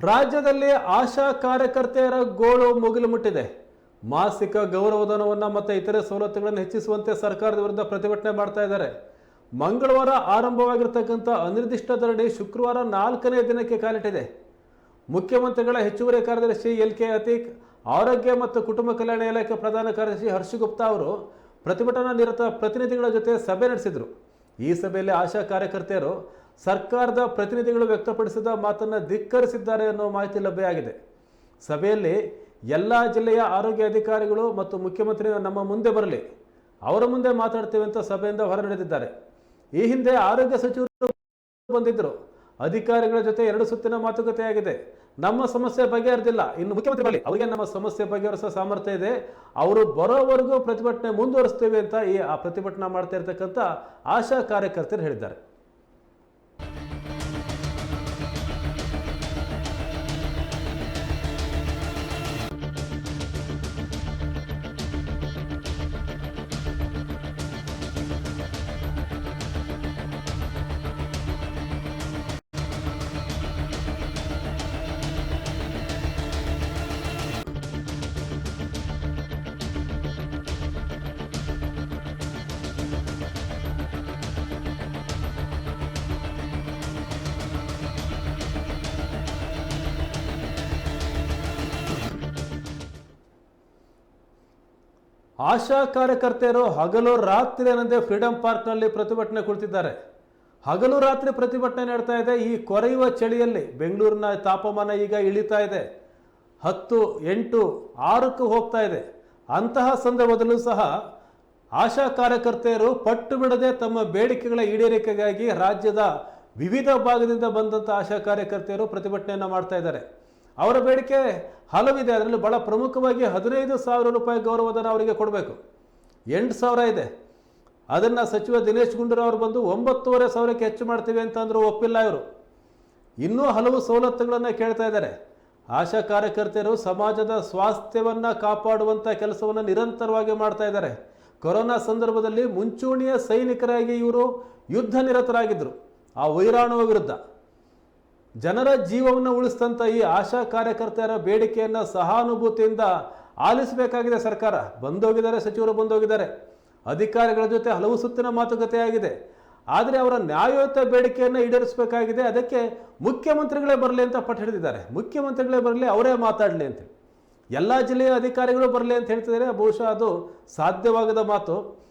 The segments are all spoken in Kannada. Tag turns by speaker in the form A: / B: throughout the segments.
A: ರಾಜ್ಯದಲ್ಲಿ ಆಶಾ ಕಾರ್ಯಕರ್ತೆಯರ ಗೋಳು ಮುಗಿಲು ಮುಟ್ಟಿದೆ. ಮಾಸಿಕ ಗೌರವಧನವನ್ನು ಮತ್ತು ಇತರೆ ಸವಲತ್ತುಗಳನ್ನು ಹೆಚ್ಚಿಸುವಂತೆ ಸರ್ಕಾರದ ವಿರುದ್ಧ ಪ್ರತಿಭಟನೆ ಮಾಡ್ತಾ ಇದ್ದಾರೆ. ಮಂಗಳವಾರ ಆರಂಭವಾಗಿರ್ತಕ್ಕಂಥ ಅನಿರ್ದಿಷ್ಟ ಧರಣಿ ಶುಕ್ರವಾರ ನಾಲ್ಕನೇ ದಿನಕ್ಕೆ ಕಾಲಿಟ್ಟಿದೆ. ಮುಖ್ಯಮಂತ್ರಿಗಳ ಹೆಚ್ಚುವರಿ ಕಾರ್ಯದರ್ಶಿ ಎಲ್ ಕೆ ಅತೀಕ್, ಆರೋಗ್ಯ ಮತ್ತು ಕುಟುಂಬ ಕಲ್ಯಾಣ ಇಲಾಖೆ ಪ್ರಧಾನ ಕಾರ್ಯದರ್ಶಿ ಹರ್ಷಗುಪ್ತಾ ಅವರು ಪ್ರತಿಭಟನಾ ನಿರತ ಪ್ರತಿನಿಧಿಗಳ ಜೊತೆ ಸಭೆ ನಡೆಸಿದರು. ಈ ಸಭೆಯಲ್ಲಿ ಆಶಾ ಕಾರ್ಯಕರ್ತೆಯರು ಸರ್ಕಾರದ ಪ್ರತಿನಿಧಿಗಳು ವ್ಯಕ್ತಪಡಿಸಿದ ಮಾತನ್ನು ಧಿಕ್ಕರಿಸಿದ್ದಾರೆ ಅನ್ನೋ ಮಾಹಿತಿ ಲಭ್ಯವಾಗಿದೆ ಸಭೆಯಲ್ಲಿ ಎಲ್ಲ ಜಿಲ್ಲೆಯ ಆರೋಗ್ಯ ಅಧಿಕಾರಿಗಳು ಮತ್ತು ಮುಖ್ಯಮಂತ್ರಿ ನಮ್ಮ ಮುಂದೆ ಬರಲಿ, ಅವರ ಮುಂದೆ ಮಾತಾಡ್ತೇವೆ ಅಂತ ಸಭೆಯಿಂದ ಹೊರ ನಡೆದಿದ್ದಾರೆ ಈ ಹಿಂದೆ ಆರೋಗ್ಯ ಸಚಿವರು ಬಂದಿದ್ದರು. ಅಧಿಕಾರಿಗಳ ಜೊತೆ ಎರಡು ಸುತ್ತಿನ ಮಾತುಕತೆ ಆಗಿದೆ ನಮ್ಮ ಸಮಸ್ಯೆ ಬಗೆಹರಿದಿಲ್ಲ. ಇನ್ನು ಮುಖ್ಯಮಂತ್ರಿ ಬರಲಿ, ಅವರಿಗೆ ನಮ್ಮ ಸಮಸ್ಯೆ ಬಗೆಹರಿಸೋ ಸಾಮರ್ಥ್ಯ ಇದೆ. ಅವರು ಬರೋವರೆಗೂ ಪ್ರತಿಭಟನೆ ಮುಂದುವರಿಸ್ತೇವೆ ಅಂತ ಈ ಆ ಪ್ರತಿಭಟನೆ ಮಾಡ್ತಾ ಇರ್ತಕ್ಕಂಥ ಆಶಾ ಕಾರ್ಯಕರ್ತರು ಹೇಳಿದ್ದಾರೆ. ಆಶಾ ಕಾರ್ಯಕರ್ತೆಯರು ಹಗಲು ರಾತ್ರಿ ಅನ್ನದೇ ಫ್ರೀಡಂ ಪಾರ್ಕ್ನಲ್ಲಿ ಪ್ರತಿಭಟನೆ ಕುಳಿತಿದ್ದಾರೆ ಹಗಲು ರಾತ್ರಿ ಪ್ರತಿಭಟನೆ ನಡ್ತಾ ಇದೆ. ಈ ಕೊರೆಯುವ ಚಳಿಯಲ್ಲಿ ಬೆಂಗಳೂರಿನ ತಾಪಮಾನ ಈಗ ಇಳಿತಾ ಇದೆ. ಹತ್ತು, ಎಂಟು, ಆರಕ್ಕೂ ಹೋಗ್ತಾ ಇದೆ. ಅಂತಹ ಸಂದರ್ಭದಲ್ಲೂ ಸಹ ಆಶಾ ಕಾರ್ಯಕರ್ತೆಯರು ಪಟ್ಟು ಬಿಡದೆ ತಮ್ಮ ಬೇಡಿಕೆಗಳ ಈಡೇರಿಕೆಗಾಗಿ ರಾಜ್ಯದ ವಿವಿಧ ಭಾಗದಿಂದ ಬಂದಂಥ ಆಶಾ ಕಾರ್ಯಕರ್ತೆಯರು ಪ್ರತಿಭಟನೆಯನ್ನು ಮಾಡ್ತಾ ಇದ್ದಾರೆ. ಅವರ ಬೇಡಿಕೆ ಹಲವಿದೆ. ಅದರಲ್ಲಿ ಬಹಳ ಪ್ರಮುಖವಾಗಿ ಹದಿನೈದು ಸಾವಿರ ರೂಪಾಯಿ ಗೌರವಧನ ಅವರಿಗೆ ಕೊಡಬೇಕು. ಎಂಟು ಸಾವಿರ ಇದೆ. ಅದನ್ನು ಸಚಿವ ದಿನೇಶ್ ಗುಂಡೂರಾವ್ ಬಂದು ಒಂಬತ್ತೂವರೆ ಸಾವಿರಕ್ಕೆ ಹೆಚ್ಚು ಮಾಡ್ತೀವಿ ಅಂತಂದರೂ ಒಪ್ಪಿಲ್ಲ ಇವರು. ಇನ್ನೂ ಹಲವು ಸವಲತ್ತುಗಳನ್ನು ಕೇಳ್ತಾ ಇದ್ದಾರೆ. ಆಶಾ ಕಾರ್ಯಕರ್ತೆಯರು ಸಮಾಜದ ಸ್ವಾಸ್ಥ್ಯವನ್ನು ಕಾಪಾಡುವಂಥ ಕೆಲಸವನ್ನು ನಿರಂತರವಾಗಿ ಮಾಡ್ತಾ ಇದ್ದಾರೆ. ಕೊರೋನಾ ಸಂದರ್ಭದಲ್ಲಿ ಮುಂಚೂಣಿಯ ಸೈನಿಕರಾಗಿ ಇವರು ಯುದ್ಧ ನಿರತರಾಗಿದ್ದರು ಆ ವೈರಾಣುವ ವಿರುದ್ಧ. ಜನರ ಜೀವವನ್ನು ಉಳಿಸಿದಂಥ ಈ ಆಶಾ ಕಾರ್ಯಕರ್ತೆಯರ ಬೇಡಿಕೆಯನ್ನು ಸಹಾನುಭೂತಿಯಿಂದ ಆಲಿಸಬೇಕಾಗಿದೆ ಸರ್ಕಾರ. ಬಂದೋಗಿದ್ದಾರೆ, ಸಚಿವರು ಬಂದೋಗಿದ್ದಾರೆ. ಅಧಿಕಾರಿಗಳ ಜೊತೆ ಹಲವು ಸುತ್ತಿನ ಮಾತುಕತೆ ಆಗಿದೆ ಆದರೆ ಅವರ ನ್ಯಾಯಯುತ ಬೇಡಿಕೆಯನ್ನು ಈಡೇರಿಸಬೇಕಾಗಿದೆ. ಅದಕ್ಕೆ ಮುಖ್ಯಮಂತ್ರಿಗಳೇ ಬರಲಿ ಅಂತ ಪಟ್ಟು ಹಿಡಿದಿದ್ದಾರೆ. ಮುಖ್ಯಮಂತ್ರಿಗಳೇ ಬರಲಿ, ಅವರೇ ಮಾತಾಡಲಿ ಅಂತೇಳಿ ಎಲ್ಲ ಜಿಲ್ಲೆಯ ಅಧಿಕಾರಿಗಳು ಬರಲಿ ಅಂತ ಹೇಳ್ತಿದ್ದಾರೆ. ಬಹುಶಃ ಅದು ಸಾಧ್ಯವಾಗದ ಮಾತು.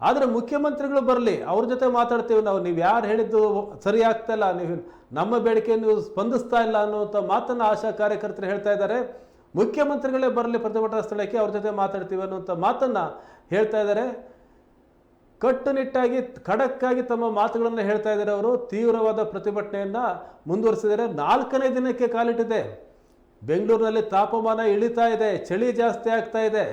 A: ಆದರೆ ಮುಖ್ಯಮಂತ್ರಿಗಳು ಬರಲಿ, ಅವ್ರ ಜೊತೆ ಮಾತಾಡ್ತೀವಿ ನಾವು. ನೀವು ಯಾರು ಹೇಳಿದ್ದು ಸರಿ ಆಗ್ತಾ ಇಲ್ಲ ನೀವು ನಮ್ಮ ಬೇಡಿಕೆ ನೀವು ಸ್ಪಂದಿಸ್ತಾ ಇಲ್ಲ ಅನ್ನುವಂಥ ಮಾತನ್ನು ಆಶಾ ಕಾರ್ಯಕರ್ತರು ಹೇಳ್ತಾ ಇದ್ದಾರೆ. ಮುಖ್ಯಮಂತ್ರಿಗಳೇ ಬರಲಿ ಪ್ರತಿಭಟನಾ ಸ್ಥಳಕ್ಕೆ ಅವ್ರ ಜೊತೆ ಮಾತಾಡ್ತೀವಿ ಅನ್ನುವಂಥ ಮಾತನ್ನು ಹೇಳ್ತಾ ಇದ್ದಾರೆ. ಕಟ್ಟುನಿಟ್ಟಾಗಿ, ಖಡಕ್ಕಾಗಿ ತಮ್ಮ ಮಾತುಗಳನ್ನು ಹೇಳ್ತಾ ಇದ್ದಾರೆ ಅವರು. ತೀವ್ರವಾದ ಪ್ರತಿಭಟನೆಯನ್ನು ಮುಂದುವರಿಸಿದ್ದಾರೆ. ನಾಲ್ಕನೇ ದಿನಕ್ಕೆ ಕಾಲಿಟ್ಟಿದೆ. ಬೆಂಗಳೂರಿನಲ್ಲಿ ತಾಪಮಾನ ಇಳಿತಾ ಇದೆ, ಚಳಿ ಜಾಸ್ತಿ ಆಗ್ತಾ ಇದೆ.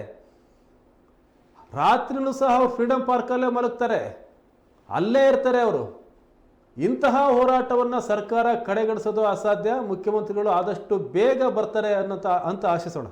A: ರಾತ್ರಿನೂ ಸಹ ಅವ್ರು ಫ್ರೀಡಂ ಪಾರ್ಕಲ್ಲೇ ಮಲಗ್ತಾರೆ. ಅಲ್ಲೇ ಇರ್ತಾರೆ ಅವರು. ಇಂತಹ ಹೋರಾಟವನ್ನು ಸರ್ಕಾರ ಕಡೆಗಣಿಸೋದು ಅಸಾಧ್ಯ. ಮುಖ್ಯಮಂತ್ರಿಗಳು ಆದಷ್ಟು ಬೇಗ ಬರ್ತಾರೆ ಅನ್ನೋಂಥ ಅಂತ ಆಶಿಸೋಣ.